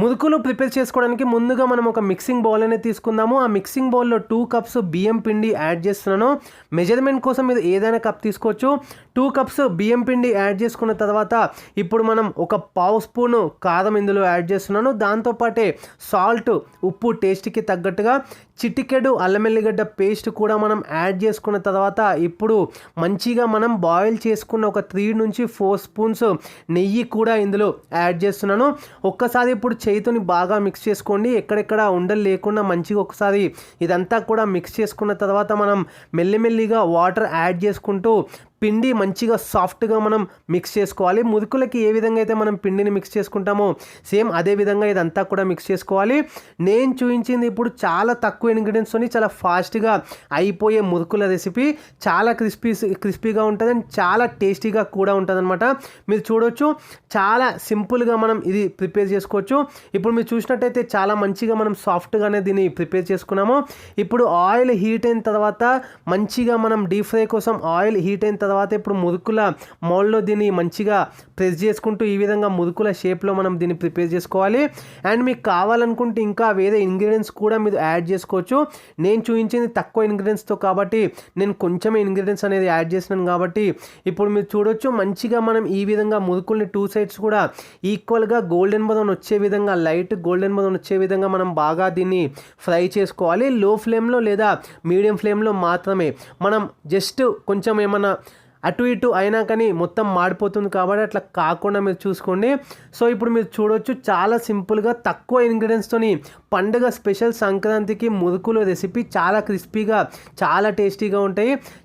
ముదుకులు prepare చేసుకోవడానికి ముందుగా మనం ఒక మిక్సింగ్ బౌల్ అనేది తీసుకుందాము. ఆ మిక్సింగ్ బౌల్లో టూ కప్స్ బియ్యం పిండి యాడ్ చేస్తున్నాను. మెజర్మెంట్ కోసం మీరు ఏదైనా కప్ తీసుకోవచ్చు. టూ కప్స్ బియ్యం పిండి యాడ్ చేసుకున్న తర్వాత ఇప్పుడు మనం ఒక పావు స్పూను కారం ఇందులో యాడ్ చేస్తున్నాను. దాంతోపాటే సాల్ట్ ఉప్పు టేస్ట్కి తగ్గట్టుగా చిటికెడు అల్లమెల్లిగడ్డ పేస్ట్ కూడా మనం యాడ్ చేసుకున్న తర్వాత ఇప్పుడు మంచిగా మనం బాయిల్ చేసుకున్న ఒక త్రీ నుంచి ఫోర్ స్పూన్స్ నెయ్యి కూడా ఇందులో యాడ్ చేస్తున్నాను. ఒక్కసారి ఇప్పుడు చేతిని బాగా మిక్స్ చేసుకోండి. ఎక్కడెక్కడ ఉండలు లేకుండా మంచిగా ఒకసారి ఇదంతా కూడా మిక్స్ చేసుకున్న తర్వాత మనం మెల్లిమెల్లిగా వాటర్ యాడ్ చేసుకుంటూ పిండి మంచిగా సాఫ్ట్గా మనం మిక్స్ చేసుకోవాలి. ముదుకులకి ఏ విధంగా అయితే మనం పిండిని మిక్స్ చేసుకుంటామో సేమ్ అదే విధంగా ఇదంతా కూడా మిక్స్ చేసుకోవాలి. నేను చూపించింది ఇప్పుడు చాలా తక్కువ ఇంగ్రీడియంట్స్తోని చాలా ఫాస్ట్గా అయిపోయే ముదుకుల రెసిపీ. చాలా క్రిస్పీ క్రిస్పీగా ఉంటుంది అండ్ చాలా టేస్టీగా కూడా ఉంటుంది అనమాట మీరు చూడొచ్చు. చాలా సింపుల్గా మనం ఇది ప్రిపేర్ చేసుకోవచ్చు. ఇప్పుడు మీరు చూసినట్టయితే చాలా మంచిగా మనం సాఫ్ట్గానే దీన్ని ప్రిపేర్ చేసుకున్నాము. ఇప్పుడు ఆయిల్ హీట్ అయిన తర్వాత మంచిగా మనం డీప్ ఫ్రై కోసం ఆయిల్ హీట్ అయిన తర్వాత తర్వాత ఇప్పుడు ముదుకుల మౌల్లో దీన్ని మంచిగా ప్రెస్ చేసుకుంటూ ఈ విధంగా ముదుకుల షేప్లో మనం దీన్ని ప్రిపేర్ చేసుకోవాలి. అండ్ మీకు కావాలనుకుంటే ఇంకా వేరే ఇంగ్రీడియంట్స్ కూడా మీరు యాడ్ చేసుకోవచ్చు. నేను చూపించింది తక్కువ ఇంగ్రీడియంట్స్తో కాబట్టి నేను కొంచెమే ఇంగ్రీడియంట్స్ అనేది యాడ్ చేసినాను కాబట్టి ఇప్పుడు మీరు చూడొచ్చు మంచిగా మనం ఈ విధంగా ముదుకుల్ని టూ సైడ్స్ కూడా ఈక్వల్గా గోల్డెన్ బదన్ వచ్చే విధంగా లైట్ గోల్డెన్ బదన్ వచ్చే విధంగా మనం బాగా దీన్ని ఫ్రై చేసుకోవాలి. లో ఫ్లేమ్లో లేదా మీడియం ఫ్లేమ్లో మాత్రమే. మనం జస్ట్ కొంచెం ఏమన్నా అటు ఇటు అయినా కానీ మొత్తం మాడిపోతుంది కాబట్టి అట్లా కాకుండా మీరు చూసుకోండి. సో ఇప్పుడు మీరు చూడొచ్చు చాలా సింపుల్గా తక్కువ ఇంగ్రీడియంట్స్తోని పండుగ స్పెషల్ సంక్రాంతికి ముదుకులు రెసిపీ చాలా క్రిస్పీగా చాలా టేస్టీగా ఉంటాయి.